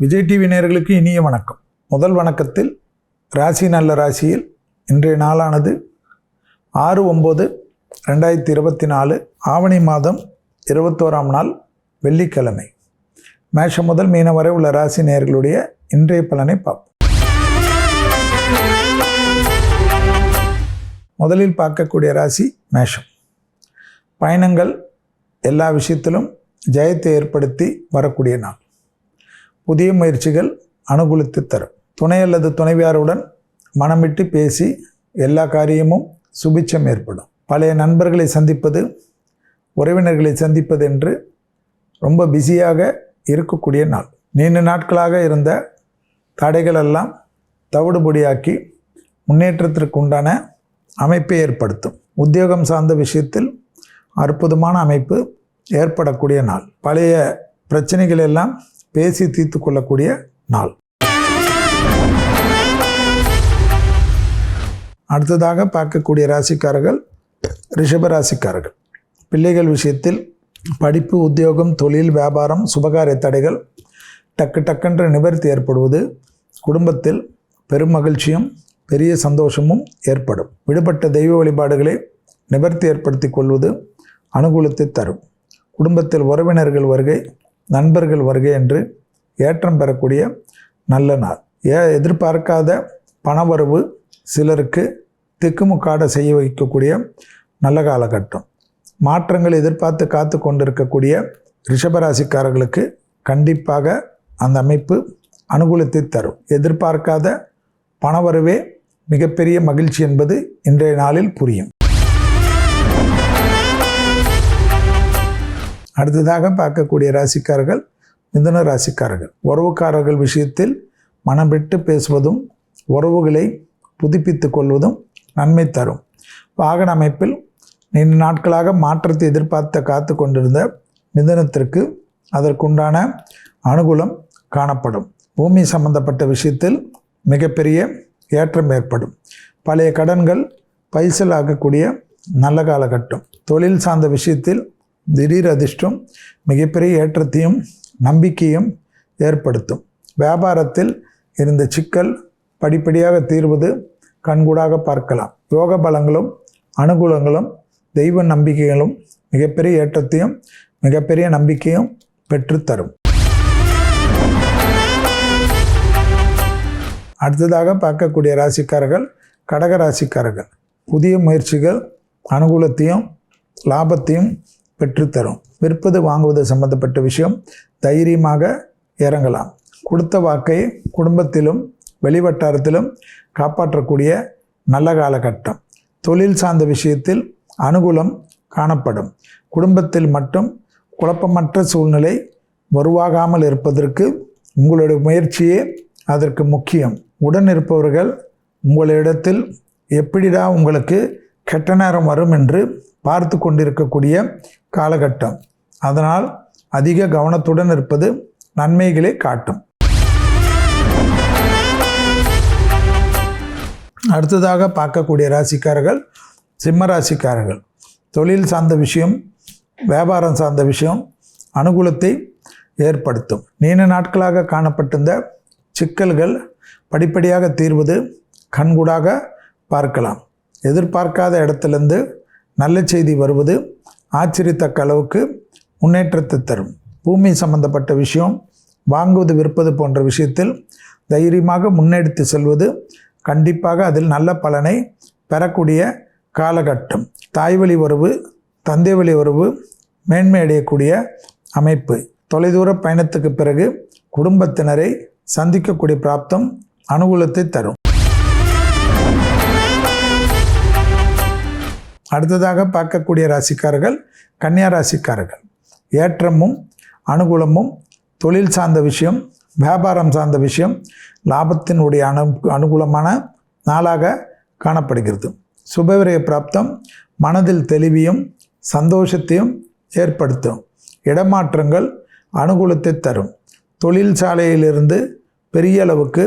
Vijay TV நேர்களுக்கு இனிய வணக்கம். முதல் வணக்கத்தில் ராசி நல்ல ராசியில் இன்றைய நாளானது ஆறு ஒம்பது ரெண்டாயிரத்தி இருபத்தி நாலு ஆவணி மாதம் இருபத்தோராம் நாள் வெள்ளிக்கிழமை. மேஷம் முதல் மீன வரை உள்ள ராசி நேர்களுடைய இன்றைய பலனை பார்ப்போம். முதலில் பார்க்கக்கூடிய ராசி மேஷம். பயணங்கள் எல்லா விஷயத்திலும் ஜெயத்தை ஏற்படுத்தி வரக்கூடிய நாள். புதிய முயற்சிகள் அனுகூலித்து தரும். துணை அல்லது துணைவியாருடன் மனமிட்டு பேசி எல்லா காரியமும் சுபிச்சம் ஏற்படும். பழைய நண்பர்களை சந்திப்பது உறவினர்களை சந்திப்பது என்று ரொம்ப பிஸியாக இருக்கக்கூடிய நாள். நீண்ட நாட்களாக இருந்த தடைகள் எல்லாம் தவிடுபொடியாக்கி முன்னேற்றத்திற்கு உண்டான அமைப்பை ஏற்படுத்தும். உத்தியோகம் சார்ந்த விஷயத்தில் அற்புதமான அமைப்பு ஏற்படக்கூடிய நாள். பழைய பிரச்சனைகள் எல்லாம் பேசி தீர்த்து கொள்ளக்கூடிய நாள். அடுத்ததாக பார்க்கக்கூடிய ராசிக்காரர்கள் ரிஷப ராசிக்காரர்கள். பிள்ளைகள் விஷயத்தில் படிப்பு உத்தியோகம் தொழில் வியாபாரம் சுபகாரிய தடைகள் டக்கு டக்கென்று நிவர்த்தி ஏற்படுவது குடும்பத்தில் பெரும் மகிழ்ச்சியும் பெரிய சந்தோஷமும் ஏற்படும். விடுபட்ட தெய்வ வழிபாடுகளை நிவர்த்தி ஏற்படுத்தி கொள்வது அனுகூலத்தை தரும். குடும்பத்தில் உறவினர்கள் வருகை நண்பர்கள் வருகை என்று ஏற்றம் பெறக்கூடிய நல்ல நாள். ஏ எதிர்பார்க்காத பணவரவு சிலருக்கு திக்குமுக்காட செய்ய வைக்கக்கூடிய நல்ல காலகட்டம். மாற்றங்கள் எதிர்பார்த்து காத்து கொண்டிருக்கக்கூடிய ரிஷபராசிக்காரர்களுக்கு கண்டிப்பாக அந்த அமைப்பு அனுகூலத்தை தரும். எதிர்பார்க்காத பணவரவே மிகப்பெரிய மகிழ்ச்சி என்பது இன்றைய நாளில் புரியும். அடுத்ததாக பார்க்கக்கூடிய ராசிக்காரர்கள் மிதன ராசிக்காரர்கள். உறவுக்காரர்கள் விஷயத்தில் மனம் விட்டு பேசுவதும் உறவுகளை புதுப்பித்து கொள்வதும் நன்மை தரும். வாகன அமைப்பில் நீண்ட நாட்களாக மாற்றத்தை எதிர்பார்த்த காத்து கொண்டிருந்த மிதனத்திற்கு அதற்குண்டான அனுகூலம் காணப்படும். பூமி சம்பந்தப்பட்ட விஷயத்தில் மிகப்பெரிய ஏற்றம் ஏற்படும். பழைய கடன்கள் பைசல் ஆகக்கூடிய நல்ல காலகட்டம். தொழில் சார்ந்த விஷயத்தில் திடீர் அதிர்ஷ்டம் மிகப்பெரிய ஏற்றத்தையும் நம்பிக்கையும் ஏற்படுத்தும். வியாபாரத்தில் இருந்த சிக்கல் படிப்படியாக தீர்வது கண்கூடாக பார்க்கலாம். யோக பலங்களும் அனுகூலங்களும் தெய்வ நம்பிக்கைகளும் மிகப்பெரிய ஏற்றத்தையும் மிகப்பெரிய நம்பிக்கையும் பெற்றுத்தரும். அடுத்ததாக பார்க்கக்கூடிய ராசிக்காரர்கள் கடக ராசிக்காரர்கள். புதிய முயற்சிகள் அனுகூலத்தையும் லாபத்தையும் பெற்றுத்தரும். விற்பது வாங்குவது சம்பந்தப்பட்ட விஷயம். தைரியமாக இறங்கலாம். கொடுத்த வாக்கை குடும்பத்திலும் வெளிவட்டாரத்திலும் காப்பாற்றக்கூடிய நல்ல காலகட்டம். தொழில் சார்ந்த விஷயத்தில் அனுகூலம் காணப்படும். குடும்பத்தில் மட்டும் குழப்பமற்ற சூழ்நிலை உருவாகாமல் இருப்பதற்கு உங்களுடைய முயற்சியே அதற்கு முக்கியம். உடன் இருப்பவர்கள் உங்களிடத்தில் எப்படிடா உங்களுக்கு கெட்ட நேரம் வரும் என்று பார்த்து கொண்டிருக்கக்கூடிய காலகட்டம். அதனால் அதிக கவனத்துடன் இருப்பது நன்மைகளை காட்டும். அடுத்ததாக பார்க்கக்கூடிய ராசிக்காரர்கள் சிம்ம ராசிக்காரர்கள். தொழில் சார்ந்த விஷயம் வியாபாரம் சார்ந்த விஷயம் அனுகூலத்தை ஏற்படுத்தும். நீண்ட நாட்களாக காணப்பட்டிருந்த சிக்கல்கள் படிப்படியாக தீர்வது கண்கூடாக பார்க்கலாம். எதிர்பார்க்காத இடத்துலேருந்து நல்ல செய்தி வருவது ஆச்சரியத்தக்க அளவுக்கு முன்னேற்றத்தை தரும். பூமி சம்பந்தப்பட்ட விஷயம் வாங்குவது விற்பது போன்ற விஷயத்தில் தைரியமாக முன்னெடுத்து செல்வது கண்டிப்பாக அதில் நல்ல பலனை பெறக்கூடிய காலகட்டம். தாய்வழி உறவு தந்தை வழி உறவு மேன்மை அடையக்கூடிய அமைப்பு. தொலைதூர பயணத்துக்கு பிறகு குடும்பத்தினரை சந்திக்கக்கூடிய பிராப்தம் அனுகூலத்தை தரும். அடுத்ததாக பார்க்கக்கூடிய ராசிக்காரர்கள் கன்னியா ராசிக்காரர்கள். ஏற்றமும் அனுகூலமும் தொழில் சார்ந்த விஷயம் வியாபாரம் சார்ந்த விஷயம் லாபத்தினுடைய அனு அனுகூலமான நாளாக காணப்படுகிறது. சுபவிரய பிராப்தம் மனதில் தெளிவையும் சந்தோஷத்தையும் ஏற்படுத்தும். இடமாற்றங்கள் அனுகூலத்தை தரும். தொழில் சாலையிலிருந்து பெரிய அளவுக்கு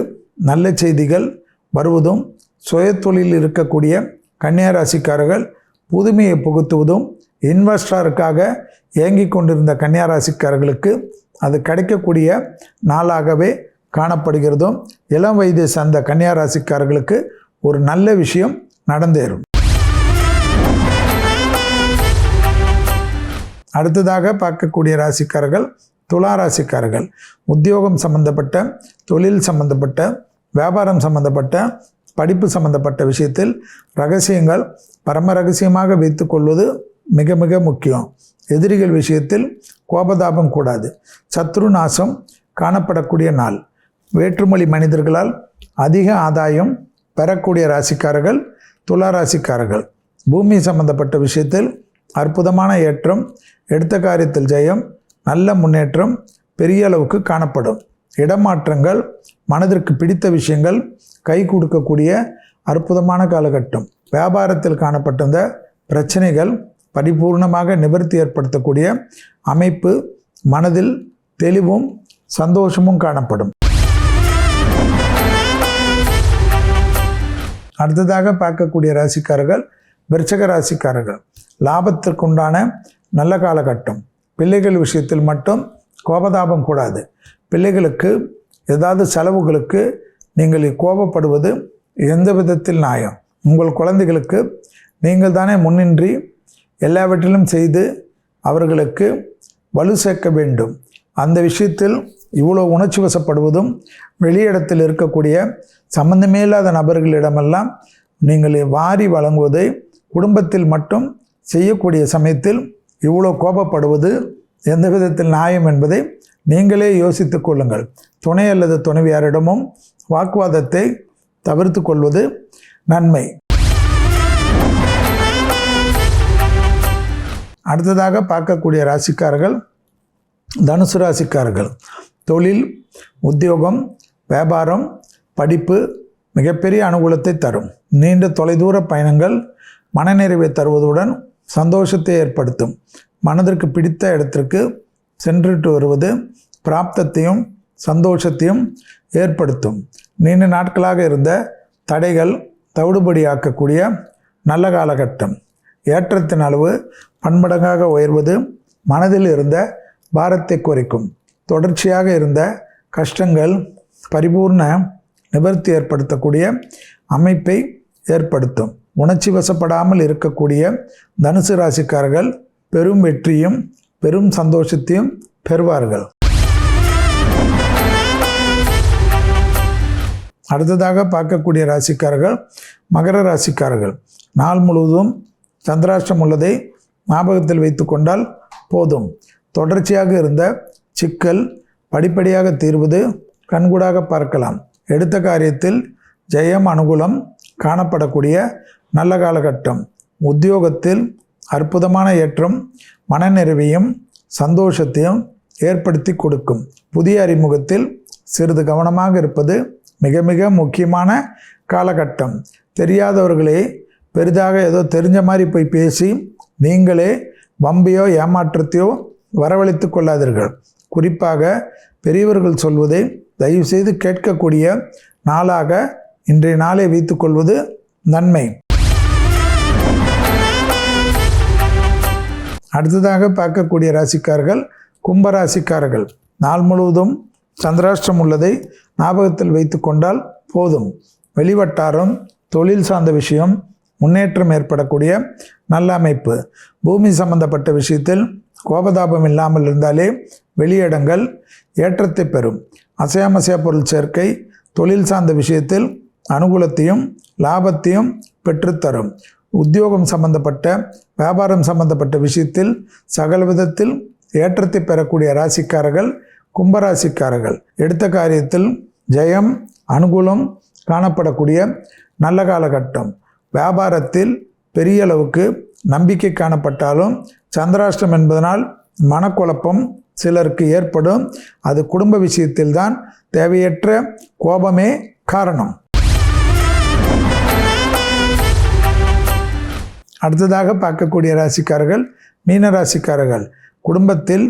நல்ல செய்திகள் வருவதும் சுய தொழில் இருக்கக்கூடிய கன்னியா ராசிக்காரர்கள் புதுமையை புகுத்துவதும் இன்வெஸ்டருக்காக ஏங்கி கொண்டிருந்த கன்னியாராசிக்காரர்களுக்கு அது கிடைக்கக்கூடிய நாளாகவே காணப்படுகிறதும் இளம் வயதை சார்ந்த கன்னியாராசிக்காரர்களுக்கு ஒரு நல்ல விஷயம் நடந்தேறும். அடுத்ததாக பார்க்கக்கூடிய ராசிக்காரர்கள் துலா ராசிக்காரர்கள். உத்தியோகம் சம்பந்தப்பட்ட தொழில் சம்பந்தப்பட்ட வியாபாரம் சம்பந்தப்பட்ட படிப்பு சம்பந்தப்பட்ட விஷயத்தில் ரகசியங்கள் பரம ரகசியமாக வைத்துக்கொள்வது மிக மிக முக்கியம். எதிரிகள் விஷயத்தில் கோபதாபம் கூடாது. சத்ரு நாசம் காணப்படக்கூடிய நாள். வேற்றுமொழி மனிதர்களால் அதிக ஆதாயம் பெறக்கூடிய ராசிக்காரர்கள் துலா ராசிக்காரர்கள். பூமி சம்பந்தப்பட்ட விஷயத்தில் அற்புதமான ஏற்றம் எடுத்த காரியத்தில் ஜெயம் நல்ல முன்னேற்றம் பெரிய அளவுக்கு காணப்படும். இடமாற்றங்கள் மனதிற்கு பிடித்த விஷயங்கள் கை கொடுக்கக்கூடிய அற்புதமான காலகட்டம். வியாபாரத்தில் காணப்பட்டிருந்த பிரச்சனைகள் பரிபூர்ணமாக நிவர்த்தி ஏற்படுத்தக்கூடிய அமைப்பு மனதில் தெளிவும் சந்தோஷமும் காணப்படும். அடுத்ததாக பார்க்கக்கூடிய ராசிக்காரர்கள் விருச்சக ராசிக்காரர்கள். லாபத்திற்குண்டான நல்ல காலகட்டம். பிள்ளைகள் விஷயத்தில் மட்டும் கோபதாபம் கூடாது. பிள்ளைகளுக்கு ஏதாவது செலவுகளுக்கு நீங்கள் கோபப்படுவது எந்த விதத்தில் நியாயம்? உங்கள் குழந்தைகளுக்கு நீங்கள் தானே முன்னின்றி எல்லாவற்றிலும் செய்து அவர்களுக்கு வலு சேர்க்க வேண்டும். அந்த விஷயத்தில் இவ்வளோ உணர்ச்சி வசப்படுவதும் வெளியிடத்தில் இருக்கக்கூடிய சம்பந்தமே இல்லாத நபர்களிடமெல்லாம் நீங்கள் வாரி வழங்குவதை குடும்பத்தில் மட்டும் செய்யக்கூடிய சமயத்தில் இவ்வளோ கோபப்படுவது எந்த விதத்தில் நியாயம் என்பதை நீங்களே யோசித்து கொள்ளுங்கள். துணை அல்லது துணைவியாரிடமும் வாக்குவாதத்தை தவிர்த்து கொள்வது நன்மை. அடுத்ததாக பார்க்கக்கூடிய ராசிக்காரர்கள் தனுசு ராசிக்காரர்கள். தொழில் உத்தியோகம் வியாபாரம் படிப்பு மிகப்பெரிய அனுகூலத்தை தரும். நீண்ட தொலைதூர பயணங்கள் மனநிறைவை தருவதுடன் சந்தோஷத்தை ஏற்படுத்தும். மனதிற்கு பிடித்த இடத்திற்கு சென்றுட்டு வருவது பிராப்தத்தையும் சந்தோஷத்தையும் ஏற்படுத்தும். நீண்ட நாட்களாக இருந்த தடைகள் தவிடுபடியாக்கக்கூடிய நல்ல காலகட்டம். ஏற்றத்தின் அளவு பன்மடங்காக உயர்வது மனதில் இருந்த பாரத்தை குறைக்கும். தொடர்ச்சியாக இருந்த கஷ்டங்கள் பரிபூர்ண நிவர்த்தி ஏற்படுத்தக்கூடிய அமைப்பை ஏற்படுத்தும். உணர்ச்சி வசப்படாமல் இருக்கக்கூடிய தனுசு ராசிக்காரர்கள் பெரும் வெற்றியும் பெரும் சந்தோஷத்தையும் பெறுவார்கள். அடுத்ததாக பார்க்கக்கூடிய ராசிக்காரர்கள் மகர ராசிக்காரர்கள். நாள் முழுவதும் சந்திராஷ்டம் உள்ளதை ஞாபகத்தில் வைத்து கொண்டால் போதும். தொடர்ச்சியாக இருந்த சிக்கல் படிப்படியாக தீர்வது கண்கூடாக பார்க்கலாம். எடுத்த காரியத்தில் ஜெயம் அனுகூலம் காணப்படக்கூடிய நல்ல காலகட்டம். உத்தியோகத்தில் அற்புதமான ஏற்றம் மனநிறைவையும் சந்தோஷத்தையும் ஏற்படுத்தி கொடுக்கும். புதிய அறிமுகத்தில் சிறிது கவனமாக இருப்பது மிக மிக முக்கியமான காலகட்டம். தெரியாதவர்களே பெரிதாக ஏதோ தெரிஞ்ச மாதிரி போய் பேசி நீங்களே வம்பியோ ஏமாற்றத்தையோ வரவழைத்து கொள்ளாதீர்கள். குறிப்பாக பெரியவர்கள் சொல்வதை தயவுசெய்து கேட்கக்கூடிய நாளாக இன்றைய நாளை வைத்துக்கொள்வது நன்மை. அடுத்ததாக பார்க்கக்கூடிய ராசிக்காரர்கள் கும்பராசிக்காரர்கள் நாள் முழுவதும் சந்திராஷ்டிரம் உள்ளதை ஞாபகத்தில் வைத்து கொண்டால் போதும். வெளிவட்டாரம் தொழில் சார்ந்த விஷயம் முன்னேற்றம் ஏற்படக்கூடிய நல்ல அமைப்பு. பூமி சம்பந்தப்பட்ட விஷயத்தில் கோபதாபம் இல்லாமல் இருந்தாலே வெளியிடங்கள் ஏற்றத்தை பெறும். அசையாமசையா பொருள் சேர்க்கை தொழில் சார்ந்த விஷயத்தில் அனுகூலத்தையும் லாபத்தையும் பெற்றுத்தரும். உத்தியோகம் சம்பந்தப்பட்ட வியாபாரம் சம்பந்தப்பட்ட விஷயத்தில் சகல விதத்தில் ஏற்றத்தை பெறக்கூடிய ராசிக்காரர்கள் கும்பராசிக்காரர்கள். எடுத்த காரியத்தில் ஜெயம் அனுகூலம் காணப்படக்கூடிய நல்ல காலகட்டம். வியாபாரத்தில் பெரிய அளவுக்கு நம்பிக்கை காணப்பட்டாலும் சந்திராஷ்டம் என்பதனால் மனக்குழப்பம் சிலருக்கு ஏற்படும். அது குடும்ப விஷயத்தில்தான் தேவையற்ற கோபமே காரணம். அடுத்ததாக பார்க்கக்கூடிய ராசிக்காரர்கள் மீன ராசிக்காரர்கள். குடும்பத்தில்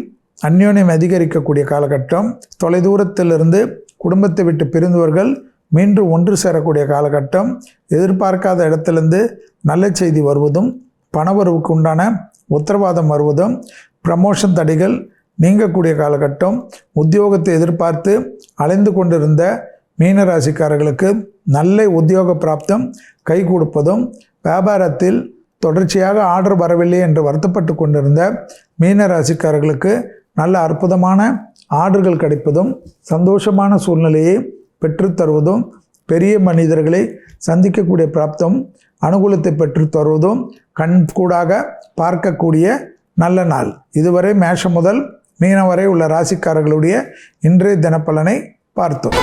அந்யோன்யம் அதிகரிக்கக்கூடிய காலகட்டம் தொலைதூரத்திலிருந்து குடும்பத்தை விட்டு பிரிந்தவர்கள் மீண்டும் ஒன்று சேரக்கூடிய காலகட்டம் எதிர்பார்க்காத இடத்திலிருந்து நல்ல செய்தி வருவதும் பணவரவுக்கு உண்டான உத்தரவாதம் வருவதும் ப்ரமோஷன் தடைகள் நீங்கக்கூடிய காலகட்டம் உத்தியோகத்தை எதிர்பார்த்து அலைந்து கொண்டிருந்த மீனராசிக்காரர்களுக்கு நல்ல உத்தியோக பிராப்தம் கை கொடுப்பதும் வியாபாரத்தில் தொடர்ச்சியாக ஆர்டர் வரவில்லை என்று வருத்தப்பட்டு கொண்டிருந்த மீனராசிக்காரர்களுக்கு நல்ல அற்புதமான ஆர்டர்கள் கிடைப்பதும் சந்தோஷமான சூழ்நிலையை பெற்றுத்தருவதும் பெரிய மனிதர்களை சந்திக்கக்கூடிய பிராப்தம் அனுகூலத்தை பெற்றுத் தருவதும் கண் கூடாக பார்க்கக்கூடிய நல்ல நாள். இதுவரை மேஷம் முதல் மீனம் வரை உள்ள ராசிக்காரர்களுடைய இன்றைய தினப்பலனை பார்த்தோம்.